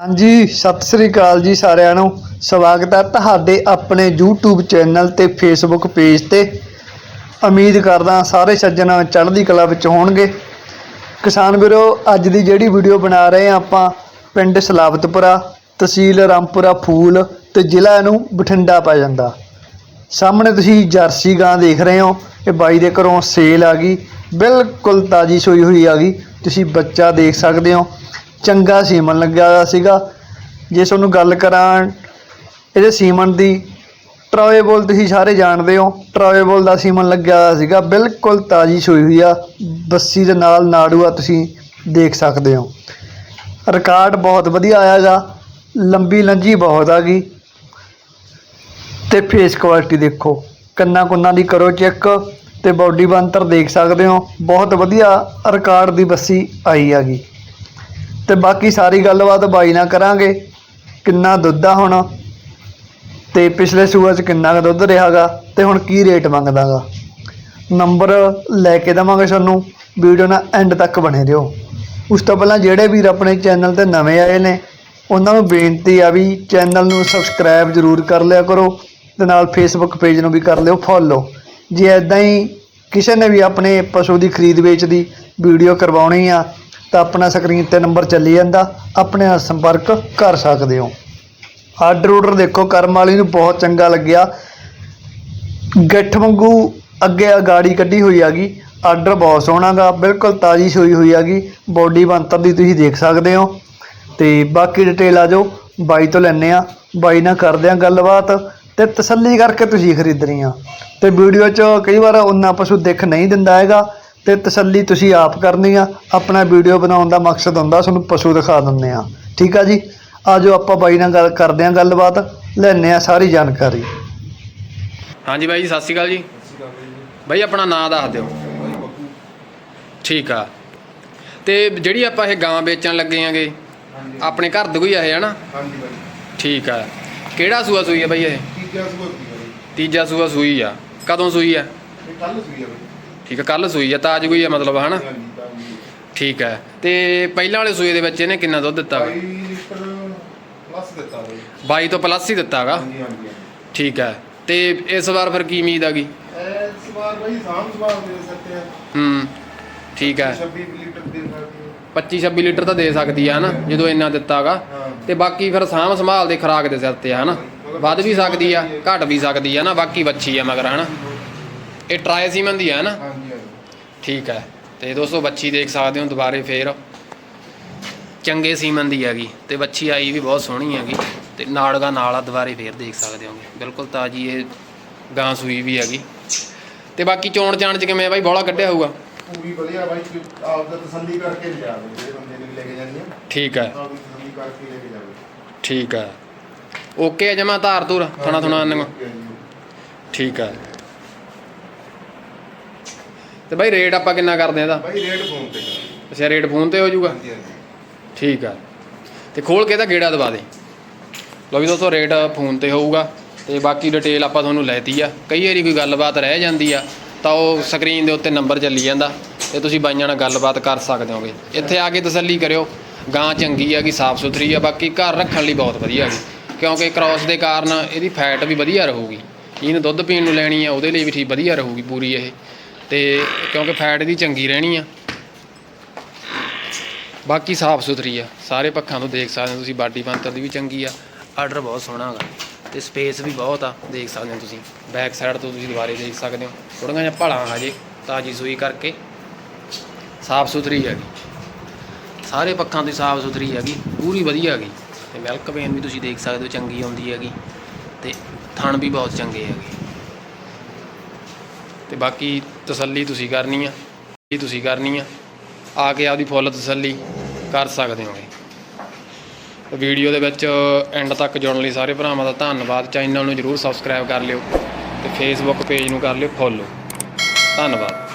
ਹਾਂਜੀ, ਸਤਿ ਸ੍ਰੀ ਅਕਾਲ ਜੀ ਸਾਰਿਆਂ ਨੂੰ। ਸਵਾਗਤ ਹੈ ਤੁਹਾਡੇ ਆਪਣੇ YouTube ਚੈਨਲ ਤੇ Facebook ਪੇਜ ਤੇ। ਉਮੀਦ ਕਰਦਾ ਸਾਰੇ ਸੱਜਣ ਚੜ੍ਹਦੀ ਕਲਾ ਵਿੱਚ ਹੋਣਗੇ। ਕਿਸਾਨ ਵੀਰੋ, ਅੱਜ ਦੀ ਜਿਹੜੀ ਵੀਡੀਓ ਬਣਾ ਰਹੇ ਹਾਂ ਆਪਾਂ, ਪਿੰਡ ਸਲਾਵਤਪੁਰਾ ਤਹਿਸੀਲ ਰਾਮਪੁਰਾ ਫੂਲ ਤੇ ਜ਼ਿਲ੍ਹਾ ਨੂੰ ਬਠਿੰਡਾ ਪੈ ਜਾਂਦਾ। ਸਾਹਮਣੇ ਤੁਸੀਂ ਜਰਸੀ ਗਾਂ ਦੇਖ ਰਹੇ ਹੋ, ਇਹ ਬਾਈ ਦੇ ਘਰੋਂ ਸੇਲ ਆ ਗਈ। ਬਿਲਕੁਲ ਤਾਜੀ ਸੋਈ ਹੋਈ ਆ ਗਈ। ਤੁਸੀਂ ਬੱਚਾ ਦੇਖ ਸਕਦੇ ਹੋ। ਚੰਗਾ ਸੀਮਨ ਲੱਗਿਆ ਹੋਇਆ ਸੀਗਾ। ਜੇ ਤੁਹਾਨੂੰ ਗੱਲ ਕਰਾਂ ਇਹਦੇ ਸੀਮਨ ਦੀ ਟਰੋਏਬਲ ਤੁਸੀਂ ਸਾਰੇ ਜਾਣਦੇ ਹੋ ਟਰੋਏਬਲ ਦਾ ਸੀਮਨ ਲੱਗਿਆ ਹੋਇਆ ਸੀਗਾ। ਬਿਲਕੁਲ ਤਾਜੀ ਸੋਈ ਹੋਈ ਆ ਬੱਸੀ ਦੇ ਨਾਲ ਨਾੜੂਆ ਤੁਸੀਂ ਦੇਖ ਸਕਦੇ ਹੋ। ਰਿਕਾਰਡ ਬਹੁਤ ਵਧੀਆ ਆਇਆਗਾ ਲੰਬੀ ਲੰਜੀ ਬਹੁਤ ਆ ਗਈ। ਤੇ ਫੇਸ ਕੁਆਲਿਟੀ ਦੇਖੋ, ਕੰਨਾਂ ਕੁੰਨਾਂ ਦੀ ਕਰੋ ਚੈੱਕ ਤੇ ਬਾਡੀ ਬੰਤਰ ਦੇਖ ਸਕਦੇ ਹੋ। ਬਹੁਤ ਵਧੀਆ ਰਿਕਾਰਡ ਦੀ ਬੱਸੀ ਆਈ ਹੈਗੀ ਤੇ ਬਾਕੀ ਸਾਰੀ ਗੱਲਬਾਤ ਬਾਈ ਨਾਲ ਕਰਾਂਗੇ, ਕਿੰਨਾ ਦੁੱਧ ਆ ਹੁਣ, ਤੇ ਪਿਛਲੇ ਸੂਆ 'ਚ ਕਿੰਨਾ ਕੁ ਦੁੱਧ ਰਿਹਾਗਾ, ਤੇ ਹੁਣ ਕੀ ਰੇਟ ਮੰਗਦਾਗਾ। ਨੰਬਰ ਲੈ ਕੇ ਦੇਵਾਂਗੇ ਤੁਹਾਨੂੰ ਵੀਡੀਓ ਨਾਲ ਐਂਡ ਤੱਕ ਬਣੇ ਰਹੋ। ਉਸ ਤੋਂ ਪਹਿਲਾਂ ਜਿਹੜੇ ਵੀਰ ਆਪਣੇ ਚੈਨਲ ਤੇ ਨਵੇਂ ਆਏ ਨੇ, ਉਹਨਾਂ ਨੂੰ ਬੇਨਤੀ ਆ ਵੀ ਚੈਨਲ ਨੂੰ ਸਬਸਕ੍ਰਾਈਬ ਜ਼ਰੂਰ ਕਰ ਲਿਆ ਕਰੋ, ਤੇ ਨਾਲ ਫੇਸਬੁੱਕ ਪੇਜ ਨੂੰ ਵੀ ਕਰ ਲਿਓ ਫੋਲੋ ਜੇ ਐਦਾਂ ਹੀ ਕਿਸੇ ਨੇ ਵੀ ਆਪਣੇ ਪਸ਼ੂ ਦੀ ਖਰੀਦ ਵੇਚ ਦੀ ਵੀਡੀਓ ਕਰਵਾਉਣੀ ਆ ਤਾਂ ਆਪਣਾ ਸਕਰੀਨ ਤੇ ਨੰਬਰ ਚੱਲੀ ਜਾਂਦਾ। ਆਪਣੇ ਨਾਲ ਸੰਪਰਕ ਕਰ ਸਕਦੇ ਹੋ। ਆਰਡਰ ਆਰਡਰ ਦੇਖੋ, ਕਰਮ ਵਾਲੀ ਨੂੰ ਬਹੁਤ ਚੰਗਾ ਲੱਗਿਆ। ਗਿੱਠ ਵਾਂਗੂ ਅੱਗੇ ਆ ਗਾੜੀ ਕੱਢੀ ਹੋਈ ਹੈਗੀ ਆਰਡਰ ਬਹੁਤ ਸੋਹਣਾ ਗਾ, ਬਿਲਕੁਲ ਤਾਜ਼ੀ ਸੋਈ ਹੋਈ ਹੈਗੀ ਬੋਡੀ ਬੰਤਰ ਦੀ ਤੁਸੀਂ ਦੇਖ ਸਕਦੇ ਹੋ। ਤੇ ਬਾਕੀ ਡਿਟੇਲ ਆ ਜਾਓ, ਬਾਈ ਤੋਂ ਲੈਣੇ ਆ। ਬਾਈ ਨਾਲ ਕਰਦੇ ਆ ਗੱਲਬਾਤ ਤੇ ਤਸੱਲੀ ਕਰਕੇ ਤੁਸੀਂ ਖਰੀਦਣੀ ਆ। ਤੇ ਵੀਡੀਓ 'ਚ ਕਈ ਵਾਰ ਉਹਨਾਂ ਪਸ਼ੂ ਦੇਖ ਨਹੀਂ ਦਿੰਦਾ ਹੈਗਾ। ਤੇ ਤਸੱਲੀ ਤੁਸੀਂ ਆਪ ਕਰਨੀ ਆ ਆਪਣਾ ਵੀਡੀਓ ਬਣਾਉਣ ਦਾ ਮਕਸਦ ਹੁੰਦਾ ਤੁਹਾਨੂੰ ਪਸ਼ੂ ਦਿਖਾ ਦਿੰਦੇ ਆ। ਠੀਕ ਆ ਜੀ? ਆਜੋ ਆਪਾਂ ਬਾਈ ਨਾਲ ਗੱਲ ਕਰਦੇ ਆ ਗੱਲਬਾਤ ਲੈਣੇ ਆ ਸਾਰੀ ਜਾਣਕਾਰੀ। ਹਾਂਜੀ ਬਾਈ ਜੀ ਸਤਿ ਸ਼੍ਰੀ ਅਕਾਲ ਜੀ। ਬਾਈ ਆਪਣਾ ਨਾਮ ਦੱਸ ਦਿਓ। ਠੀਕ ਆ। ਤੇ ਜਿਹੜੀ ਆਪਾਂ ਇਹ ਗਾਂ ਵੇਚਣ ਲੱਗੇ ਆਂਗੇ ਆਪਣੇ ਘਰ ਦੇ ਕੋਈ ਆ ਇਹ ਹਨਾ? ਹਾਂਜੀ ਬਾਈ। ਠੀਕ ਆ। ਕਿਹੜਾ ਸੂਆ ਸੂਈ ਆ ਬਾਈ ਇਹ? ਤੀਜਾ ਸੂਆ ਕੀ ਬਾਈ। ਤੀਜਾ ਸੂਆ ਸੂਈ ਆ। ਕਦੋਂ ਸੂਈ ਆ? ਇਹ ਕੱਲ ਸੂਈ ਆ ਬਾਈ। ਠੀਕ ਆ ਕੱਲ ਸੂਈ ਆ ਤਾਜ ਕੋਈ ਆ ਮਤਲਬ ਹਨਾ? ਠੀਕ ਆ ਤੇ ਪਹਿਲਾਂ ਵਾਲੇ ਸੂਏ ਦੇ ਵਿੱਚ ਇਹਨੇ ਕਿੰਨਾ ਦੁੱਧ ਦਿੱਤਾ ਵਾ? 22 ਲੀਟਰ ਪਲੱਸ ਦਿੱਤਾ ਬਾਈ। 22 ਤੋਂ ਪਲੱਸ ਹੀ ਦਿੱਤਾ ਗਾ? ਹਾਂਜੀ ਹਾਂਜੀ ਠੀਕ ਆ ਤੇ ਇਸ ਵਾਰ ਫਿਰ ਕੀ ਉਮੀਦ ਆ ਗਈ? ਇਸ ਵਾਰ ਬਾਈ ਸਾਮ ਸਵਾਰ ਦੇ ਸਕਦੇ ਆ। ਹੂੰ ਠੀਕ ਆ। 26 ਲੀਟਰ ਦੇ ਸਕਦੇ 25 26 ਲੀਟਰ ਤਾਂ ਦੇ ਸਕਦੀ ਆ ਹਨਾ? ਜਦੋਂ ਇੰਨਾ ਦਿੱਤਾਗਾ ਹਾਂ। ਤੇ ਬਾਕੀ ਫਿਰ ਸਾਂਭ ਸੰਭਾਲ ਦੇ ਖਰਾਕ ਦੇ ਸਿਰ ਤੇ ਆ ਹਨਾ? ਵੱਧ ਵੀ ਸਕਦੀ ਆ ਘਟ ਵੀ ਸਕਦੀ ਆ ਨਾ ਬਾਕੀ ਬੱਚੀ ਆ ਮਗਰ ਹਨਾ? ਇਹ ਟਰਾਈ ਸੀਮਨ ਦੀ ਆ ਹਨਾ? ਠੀਕ ਹੈ। ਤੇ ਦੋਸਤੋ ਬੱਚੀ ਦੇਖ ਸਕਦੇ ਹੋ ਦੁਬਾਰੇ ਫੇਰ। ਚੰਗੇ ਸੀਮਨ ਦੀ ਹੈਗੀ। ਤੇ ਬੱਚੀ ਆਈ ਵੀ ਬਹੁਤ ਸੋਹਣੀ ਹੈਗੀ। ਤੇ ਨਾੜਗਾ ਨਾਲ ਆ ਦੁਬਾਰੇ ਫੇਰ ਦੇਖ ਸਕਦੇ ਹੋਗੇ। ਬਿਲਕੁਲ ਤਾਜੀ ਇਹ ਗਾਂ ਸੂਈ ਵੀ ਹੈਗੀ। ਤੇ ਬਾਕੀ ਚੋਣ ਚਾਣ ਚ ਕਿਵੇਂ ਆ ਬਾਈ? ਬੋਲਾ ਕੱਢਿਆ ਹੋਊਗਾ। ਪੂਰੀ ਵਧੀਆ ਬਾਈ ਆਪ ਦਾ ਤਸੱਲੀ ਕਰਕੇ ਲਿਆ ਜਿਹੜੇ ਬੰਦੇ ਨੇ ਵੀ ਲੈ ਕੇ ਜਾਣੀ ਆ। ਠੀਕ ਹੈ। ਆਪ ਦੀ ਤਸੱਲੀ ਕਰਕੇ ਲੈ ਕੇ ਜਾਵੇ। ਠੀਕ ਹੈ। ਓਕੇ ਜਮਾ ਧਾਰ ਧੂਰ। ਥਣਾ ਥਣਾ ਠੀਕ ਹੈ। ਤੇ ਬਾਈ ਰੇਟ ਆਪਾਂ ਕਿੰਨਾ ਕਰਦੇ ਆ ਇਹਦਾ? ਬਾਈ ਰੇਟ ਫੋਨ ਤੇ। ਕਰਾਂਗੇ। ਅੱਛਾ ਰੇਟ ਫੋਨ ਤੇ ਹੋ ਜਾਊਗਾ? ਹਾਂਜੀ ਹਾਂਜੀ। ਠੀਕ ਆ। ਤੇ ਖੋਲ ਕੇ ਤਾਂ ਗੇੜਾ ਦਵਾ ਦੇ। ਲੋ ਵੀ ਦੋਸਤੋ ਰੇਟ ਫੋਨ ਤੇ ਹੋਊਗਾ। ਤੇ ਬਾਕੀ ਡਿਟੇਲ ਆਪਾਂ ਤੁਹਾਨੂੰ ਲੈਤੀ ਆ। ਕਈ ਵਾਰੀ ਕੋਈ ਗੱਲਬਾਤ ਰਹਿ ਜਾਂਦੀ ਆ ਤਾਂ ਉਹ ਸਕਰੀਨ ਦੇ ਉੱਤੇ ਨੰਬਰ ਚੱਲੀ ਜਾਂਦਾ। ਤੇ ਤੁਸੀਂ ਬਾਈਆਂ ਨਾਲ ਗੱਲਬਾਤ ਕਰ ਸਕਦੇ ਹੋਗੇ। ਇੱਥੇ ਆ ਕੇ ਤਸੱਲੀ ਕਰਿਓ। ਗਾਂ ਚੰਗੀ ਆ ਕਿ ਸਾਫ਼ ਸੁਥਰੀ ਆ। ਬਾਕੀ ਘਰ ਰੱਖਣ ਲਈ ਬਹੁਤ ਵਧੀਆ ਹੈਗੀ ਕਿਉਂਕਿ ਕ੍ਰਾਸ ਦੇ ਕਾਰਨ ਇਹਦੀ ਫੈਟ ਵੀ ਵਧੀਆ ਰਹੂਗੀ। ਇਹਨੂੰ ਦੁੱਧ ਪੀਣ ਨੂੰ ਲੈਣੀ ਆ ਉਹਦੇ ਲਈ ਵੀ ਠੀਕ ਵਧੀਆ ਰਹੂਗੀ ਪੂਰੀ ਇਹ। ਤੇ ਕਿਉਂਕਿ ਫੈਟ ਦੀ ਚੰਗੀ ਰਹਿਣੀ ਆ। ਬਾਕੀ ਸਾਫ਼ ਸੁਥਰੀ ਆ। ਸਾਰੇ ਪੱਖਾਂ ਤੋਂ ਦੇਖ ਸਕਦੇ ਹੋ ਤੁਸੀਂ, ਬਾਡੀ ਬੰਤਰ ਦੀ ਵੀ ਚੰਗੀ ਆ। ਆਰਡਰ ਬਹੁਤ ਸੋਹਣਾ ਹੈਗਾ ਤੇ ਸਪੇਸ ਵੀ ਬਹੁਤ ਆ, ਦੇਖ ਸਕਦੇ ਹੋ ਤੁਸੀਂ। ਬੈਕ ਸਾਈਡ ਤੋਂ ਤੁਸੀਂ ਦੁਬਾਰੇ ਦੇਖ ਸਕਦੇ ਹੋ। ਥੋੜੀਆਂ ਜਿਹਾ ਭਲਾ ਹਜੇ, ਤਾਜੀ ਸੂਈ ਕਰਕੇ। ਸਾਫ਼ ਸੁਥਰੀ ਹੈਗੀ। ਸਾਰੇ ਪੱਖਾਂ ਤੋਂ ਸਾਫ਼ ਸੁਥਰੀ ਹੈਗੀ, ਪੂਰੀ ਵਧੀਆ ਹੈਗੀ। ਤੇ ਮਿਲਕ ਵੇਨ ਵੀ ਤੁਸੀਂ ਦੇਖ ਸਕਦੇ ਹੋ, ਚੰਗੀ ਆਉਂਦੀ ਹੈਗੀ। ਤੇ ਥਣ ਵੀ ਬਹੁਤ ਚੰਗੇ ਹੈਗੇ। ਤੇ ਬਾਕੀ ਤਸੱਲੀ ਤੁਸੀਂ ਕਰਨੀ ਆ, ਇਹ ਤੁਸੀਂ ਕਰਨੀ ਆ। ਆ ਕੇ ਆਪਦੀ ਫੁੱਲ ਤਸੱਲੀ ਕਰ ਸਕਦੇ ਹੋਗੇ ਵੀਡੀਓ ਦੇ ਵਿੱਚ ਐਂਡ ਤੱਕ ਜੁੜਨ ਲਈ ਸਾਰੇ ਭਰਾਵਾਂ ਦਾ ਧੰਨਵਾਦ। ਚੈਨਲ ਨੂੰ ਜਰੂਰ ਸਬਸਕ੍ਰਾਈਬ ਕਰ ਲਿਓ ਤੇ ਫੇਸਬੁੱਕ ਪੇਜ ਨੂੰ ਕਰ ਲਿਓ ਫੋਲੋ ਧੰਨਵਾਦ।